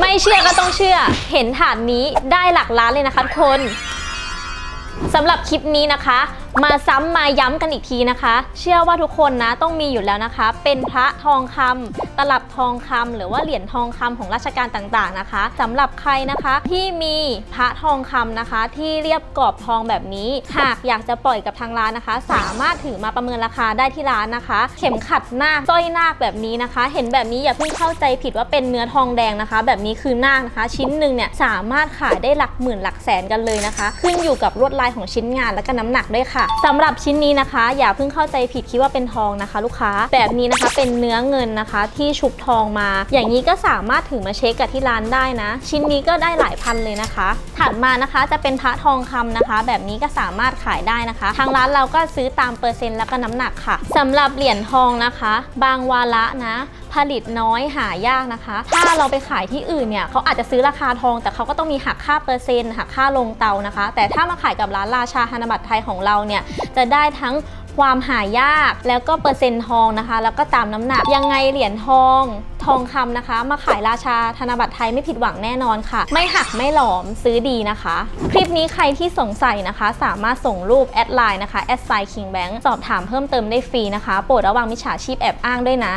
ไม่เชื่อก็ต้องเชื่อ เห็นถาดนี้ได้หลักล้านเลยนะคะทุกคนสำหรับคลิปนี้นะคะ มาซ้ำมาย้ำกันอีกทีนะคะ เชื่อว่าทุกคนนะต้องมีอยู่แล้วนะคะ เป็นพระทองคำตลับทองคำหรือว่าเหรียญทองคำของราชการต่างๆนะคะสำหรับใครนะคะที่มีพระทองคำนะคะ ที่เรียบกรอบทองแบบนี้ หากอยากจะปล่อยกับทางร้านนะคะ สามารถถือมาประเมินราคาได้ที่ร้านนะคะ เข็มขัดนาคสร้อยนาคแบบนี้นะคะ เห็นแบบนี้อย่าเพิ่งเข้าใจผิดว่าเป็นเนื้อทองแดงนะคะ แบบนี้คือนาคนะคะ ชิ้นหนึ่งเนี่ยสามารถขายได้หลักหมื่นหลักแสนกันเลยนะคะ ขึ้นอยู่กับลวดลายของชิ้นงานและก็น้ำหนักด้วยค่ะสำหรับชิ้นนี้นะคะ อย่าเพิ่งเข้าใจผิดคิดว่าเป็นทองนะคะ ลูกค้าแบบนี้นะคะเป็นเนื้อเงินนะคะ ที่ชุบทองมา อย่างนี้ก็สามารถถือมาเช็คกับที่ร้านได้นะ ชิ้นนี้ก็ได้หลายพันเลยนะคะ ถัดมานะคะจะเป็นพระทองคำนะคะ แบบนี้ก็สามารถขายได้นะคะ ทางร้านเราก็ซื้อตามเปอร์เซ็นต์แล้วก็น้ำหนักค่ะสำหรับเหรียญทองนะคะ บางวาระนะผลิตน้อยหายากนะคะ ถ้าเราไปขายที่อื่นเนี่ยเขาอาจจะซื้อราคาทอง แต่เขาก็ต้องมีหักค่าเปอร์เซ็นต์หักค่าลงเตานะคะ แต่ถ้ามาขายกับร้านราชาธนบัตรไทยของเราเนี่ยจะได้ทั้งความหายากแล้วก็เปอร์เซ็นต์ทองนะคะ แล้วก็ตามน้ำหนักยังไงเหรียญทองทองคำนะคะ มาขายราชาธนบัตรไทยไม่ผิดหวังแน่นอนค่ะ ไม่หักไม่หลอมซื้อดีนะคะ คลิปนี้ใครที่สงสัยนะคะ สามารถส่งรูปแอดไลน์นะคะแอดไซคิงแบงสอบถามเพิ่มเติมได้ฟรีนะคะ โปรดระวังมิจฉาชีพแอบอ้างด้วยนะ